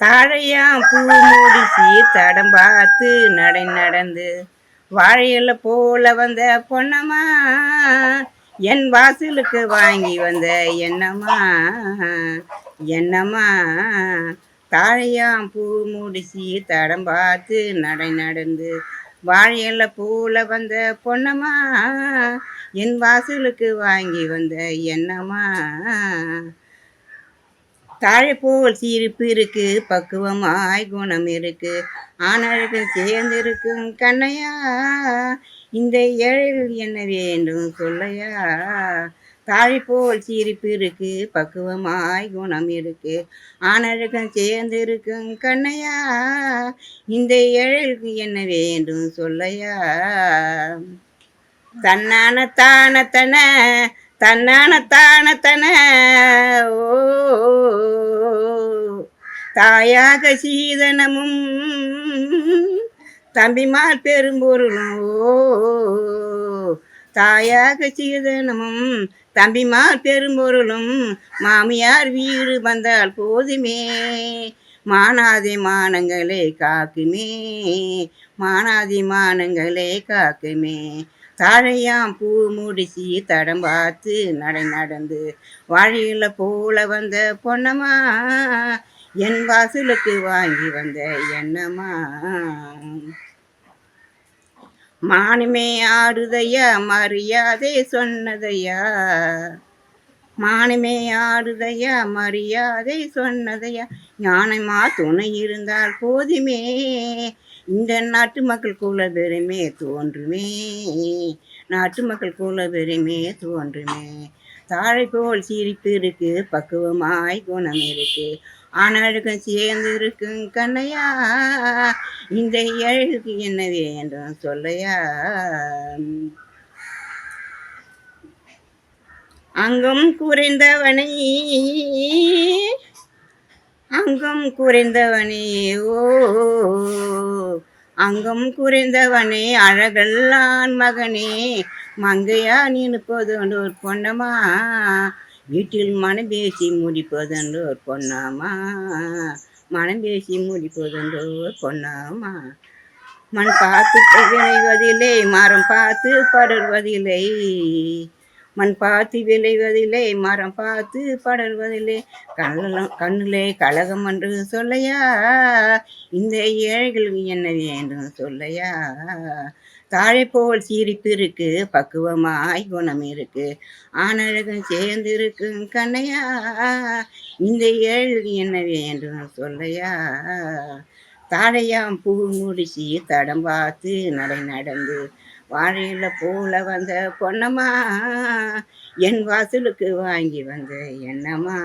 தாழையாம் பூ மூடிசி தடம் பார்த்து நடை நடந்து வாழையில போல வந்த பொன்னம்மா என் வாசலுக்கு வாங்கி வந்த என்னம்மா என்னம்மா தாழையாம் பூ முடிசி தடம் பார்த்து நடை நடந்து வாழையில பூல வந்த பொன்னம்மா என் வாசலுக்கு வாங்கி வந்த என்னம்மா தாழைப்போல் சிரிப்பு இருக்கு பக்குவமாய் குணம் இருக்கு. ஆனழகு சேர்ந்திருக்கும் கண்ணையா இந்த ஏழைகள் என்ன வேண்டும் சொல்லையா? தாழைப்போல் சிரிப்பு இருக்கு பக்குவமாய் குணம் இருக்கு. ஆனழகம் சேர்ந்திருக்கும் கண்ணையா இந்த ஏழைக்கு என்ன வேண்டும் சொல்லையா? தன்னான தான தன தன்னான ஓ தாயாக சீதனமும் தம்பிமார் பெரும்பொருளும். ஓ தாயாக சீதனமும் தம்பிமார் பெரும்பொருளும். மாமியார் வீடு வந்தால் போதுமே. மானாதி மானங்களே காக்குமே. மானாதி மானங்களே காக்குமே. தாழையாம் பூ முடிச்சு தடம் பார்த்து நடை நடந்து வாழையில போல வந்த பொன்னம்மா என் வாசலுக்கு வாங்கி வந்த என்னம்மா. மானுமே ஆடுதையா மரியாதை சொன்னதையா. மானுமே ஆடுதையா மரியாதை சொன்னதையா. ஞானமா துணை இருந்தால் போதுமே. இந்த நாட்டு மக்கள் குல பெருமே தோன்றுமே. நாட்டு மக்கள் குல பெருமே தோன்றுமே. தாழை போல் சிரிப்பு இருக்கு பக்குவமாய் குணம் இருக்கு. ஆனழுக்கும் சேர்ந்து இருக்கும் கண்ணையா. இந்த ஏழுக்கு என்ன வேண்டும் சொல்லையா? அங்கும் குறைந்தவனை அங்கம் குறைந்தவனே ஓ. அங்கம் குறைந்தவனே அழகல்லான் மகனே மங்கையா நினைப்பதுண்டு ஒரு பொன்னமா? வீட்டில் மனம் பேசி முடிப்பதுண்டு ஒரு பொன்னாமா? மனம் பேசி முடிப்பதுண்டு ஒரு பொன்னாமா? மண் பார்த்து விளைவதில்லை மரம் பார்த்து படர்வதில்லை. மண் பார்த்து விளைவதில்லை மரம் பார்த்து படர்வதில்லை. கள்ளம் கண்ணிலே கழகம் என்று சொல்லையா? இந்த ஏழைகளுக்கு என்ன வேண்டும் சொல்லையா? தாழை போல் சிரிப்பு இருக்கு பக்குவமாய் குணம் இருக்கு. ஆனழகம் சேர்ந்து இருக்கும் கண்ணையா? இந்த ஏழு என்ன வேண்டும் சொல்லையா? தாழையாம் பூ முடிச்சு தடம் பார்த்து நடை நடந்து வாழையில பூல வந்த பொன்னம்மா என் வாசலுக்கு வாங்கி வந்த என்னம்மா?